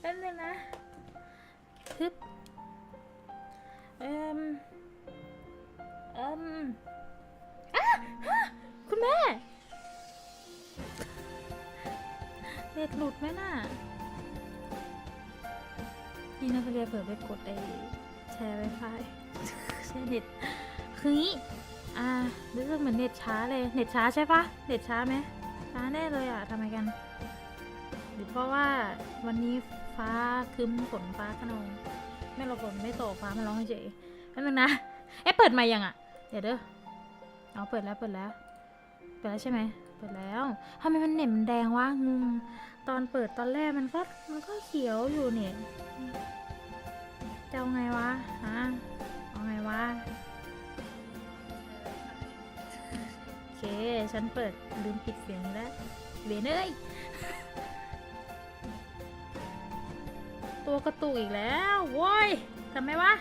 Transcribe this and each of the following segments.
แป๊บนึงนะฮึบเอ่มเอ่มอะคุณแม่เน็ตหลุดไหมน่ะนี่นักเรียนเปิดไปกดไอแชร์ไวไฟใช่เน็ตคืองี้อ่ารู้สึกเหมือนเน็ตช้าเลย เน็ตช้าใช่ปะเน็ตช้าไหม้าแน่เลยอะทำไมกัน หรือเพราะว่าวันนี้ฟ้าคึ้มฝนฟ้าขนอง ไม่เราฝนไม่ตกฟ้ามันร้องเฉยแป๊บนึงนะ เอ๊ะเปิดใหม่ยังอะเดี๋ยวเด้อเอาเปิดแล้วเปิดแล้ว เปิดแล้วใช่ไหมเปิดแล้วทำไมมันเหน็มแดงวะงงตอนเปิดตอนแรกมันก็มันก็เขียวอยู่เนี่ยจะเอาไงวะฮะ ฉันเปิดลืมปิดเสียงแล้วเวยนเอ้ยตัวกระตุกอีกแล้วโว้ยทำไมวะ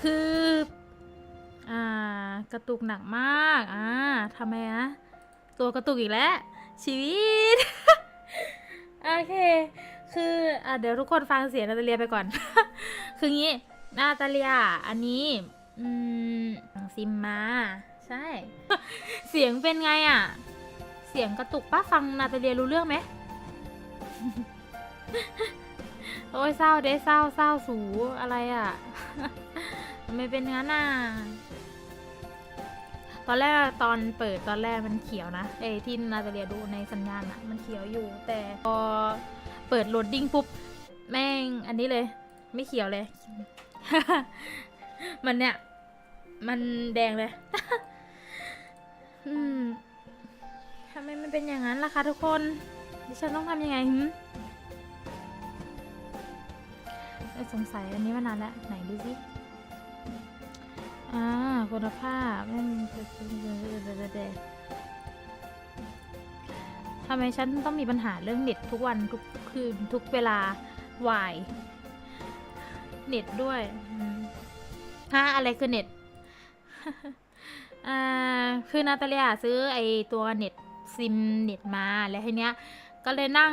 คือ อ่ากระตุกหนักมาก อ่าทำไมอะตัวกระตุกอีกแล้ว ชีวิต โอเค คืออะเดี๋ยวทุกคนฟังเสียงนาตาเลียไปก่อน คืองี้นาตาเลีย อันนี้ อืมซิมมา ใช่ เสียงเป็นไงอะเสียงกระตุกป้าฟังนาตาเลียรู้เรื่องไหม โอ้ยเศร้าเด้เศร้าเศร้าสูอะไรอะไม่เป็นงั้นน่ะ ตอนแรกตอนเปิดตอนแรกมันเขียวนะไอ้ที่นาตาเลียดูในสัญญาณอะมันเขียวอยู่ แต่พอเปิดโหลดดิ้งปุ๊บ แม่งอันนี้เลย ไม่เขียวเลย มันเนี่ย มันแดงเลย อืมทำไมมันเป็นอย่างนั้นล่ะคะทุกคน ดิฉันต้องทำยังไงหืมสงสัยอันนี้มานานแล้ว ไหนดูสิอ่าคุณภาพไม่มีทำไมฉันต้องมีปัญหาเรื่องเน็ตทุกวันทุกคืนทุกเวลาวาย เน็ตด้วยอืม ฮะอะไรคือเน็ต อ่า คือนาตาเลียซื้อไอตัวเน็ตซิมเน็ตมาแล้วทีเนี้ย ก็เลยนั่ง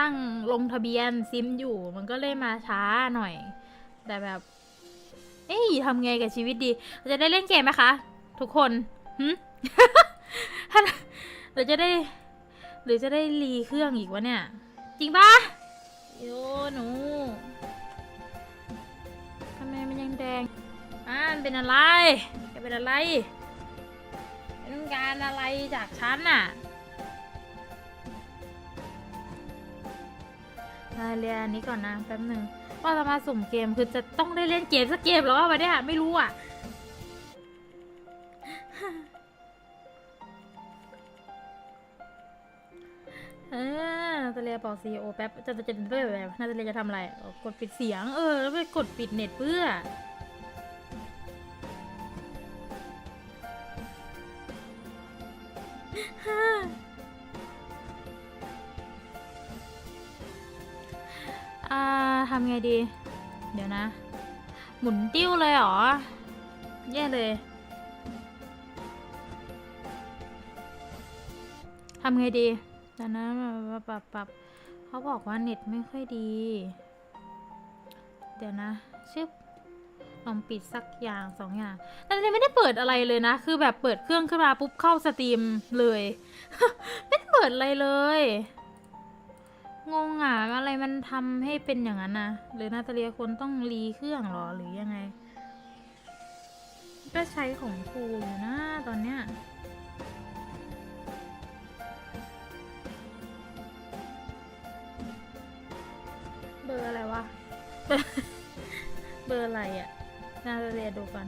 นั่งลงทะเบียนซิมอยู่ มันก็เลยมาช้าหน่อย แต่แบบ เอ้ยทำไงกับชีวิตดี เราจะได้เล่นเกมไหมคะ ทุกคนหึหรือจะได้ หรือจะได้รีเครื่องอีกวะเนี่ย จริงปะโยหนูทำไมมันยังแดง อ่ามันเป็นอะไรแกเป็นอะไรเป็นการอะไรจากฉันน่ะมาเรียนนี้ก่อนนะแป๊บหนึ่งว่าจะมาสุ่มเกมคือจะต้องได้เล่นเกมสักเกมแล้ววะวันนี้ไม่รู้อะเออนาตาเลียบอกซีโอแป๊บจะจะจะจะแบบนาตาเลียจะทำอะไร กดปิดเสียง เออ แล้วไปกดปิดเน็ตเพื่อ อ่าทำไงดี เดี๋ยวนะ หมุนติ้วเลยเหรอ แย่เลยทำไงดีตอนนั้นปรับปรับรบเขาบอกว่าเน็ตไม่ค่อยดี เดี๋ยวนะชึบลองปิดสักอย่างสองอย่าง แต่เนี่ยไม่ได้เปิดอะไรเลยนะ คือแบบเปิดเครื่องขึ้นมาปุ๊บเข้าสตรีมเลย ไม่ได้เปิดอะไรเลย งงอะอะไรมันทำให้เป็นอย่างนั้นนะหรือนาตาเลียควรต้องรีเครื่องเหรอหรือยังไง ก็ใช้ของครูอยู่นะตอนเนี้ยเบอร์อะไรวะ เบอร์เบอร์อะไรอะ่ะนาตาเลียดูกัน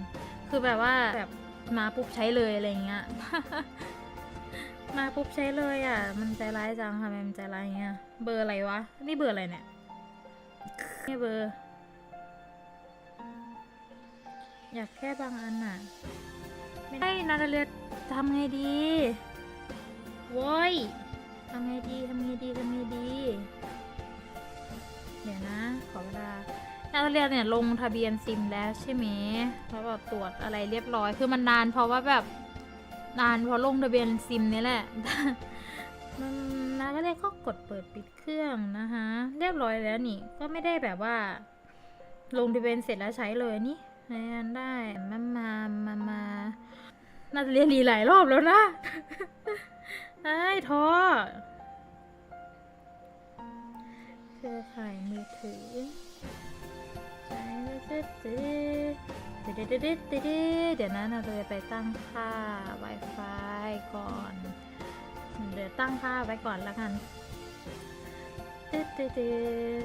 คือแบบว่าแบบมาปุ๊บใช้เลยอะไรอย่างเงี้ย มาปุ๊บใช้เลยอะ มันใจร้ายจังค่ะทำไมมันใจร้ายอย่างเงี้ย เบอร์อะไรวะ นี่เบอร์อะไรเนี่ย นี่เบอร์ อยากแค่บางอันน่ะ ไม่ได้นาตาเลียทำไงดีโว้ยทำไงดีทำไงดีทำไงดี เดี๋ยวนะ ขอเวลานาตาเลียเนี่ยลงทะเบียนซิมแล้วใช่ไหมแล้วแบบตรวจอะไรเรียบร้อย คือมันนานเพราะว่าแบบ นานเพราะลงทะเบียนซิมนี่แหละอืมเรียกก็กดเปิดปิดเครื่องนะคะเรียบร้อยแล้วนี่ ก็ไม่ได้แบบว่า ลงทะเบียนเสร็จแล้วใช้เลยนี่ใช้งานได้มามามามาน่าจะเรียนรีหลายรอบแล้วนะไอ้ท้อเครือข่ายมือถือใช้ตึ๊ด ตึ๊ดตึ๊ดตึ๊ดตึ๊ดดตึ๊ดเดี๋ยวนะเราจะไปตั้งค่า Wi-Fi ก่อน เดี๋ยวตั้งค่าไว้ก่อนละกันตึ๊ดเดตึ๊ด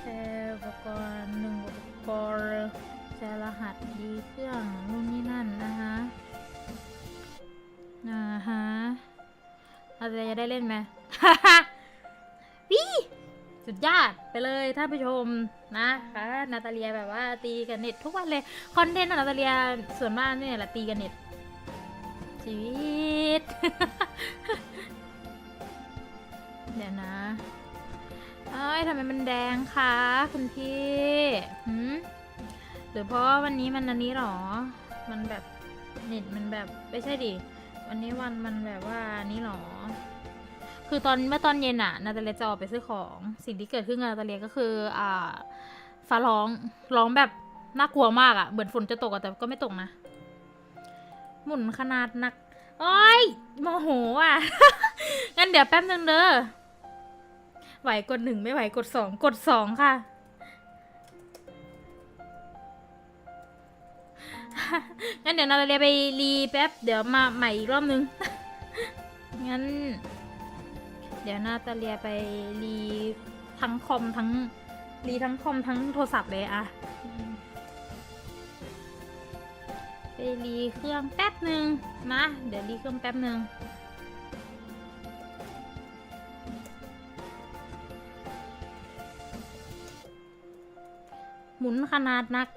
แชร์อุปกรณ์หนึ่งอุปกรณ์แชร์รหัสดีเครื่องนู่นนี่นั่นนะคะอ่าฮะเราจะได้เล่นไหมวิสุดยอดไปเลยท่านผู้ชม นะคะนาตาเลียแบบว่าตีกันเน็ตทุกวันเลยคอนเทนต์ของนาตาเลียส่วนมากเนี่ยแหละตีกันเน็ตชีวิตเดี๋ยวนะเอ้ยทำไมมันแดงคะคุณพี่หืมหรือเพราะวันนี้มันอันนี้หรอ มันแบบเน็ตมันแบบไม่ใช่ดิ วันนี้วันมันแบบว่านี้หรอ คือตอนเมื่อตอนเย็นอะนาตาเลียจะออกไปซื้อของ สิ่งที่เกิดขึ้นกับนาตาเลียก็คืออ่าฟ้าร้องร้องแบบน่ากลัวมากอะเหมือนฝนจะตกอะแต่ก็ไม่ตกนะ หมุนขนาดหนัก โอ้ยโมโหอะงั้นเดี๋ยวแป๊บนึงเด้อไหวกดหนึ่งไม่ไหวกดสองกดสองค่ะ งั้นเดี๋ยวนาตาเลียไปรีแป๊บเดี๋ยวมาใหม่อีกรอบนึงงั้น เดี๋ยวนาตาเลียไปรีทั้งคอมทั้งรีทั้งคอมทั้งโทรศัพท์เลยอะไปรีเครื่องแป๊บหนึ่งนะเดี๋ยวรีเครื่องแป๊บหนึ่งหมุนขนาดนัก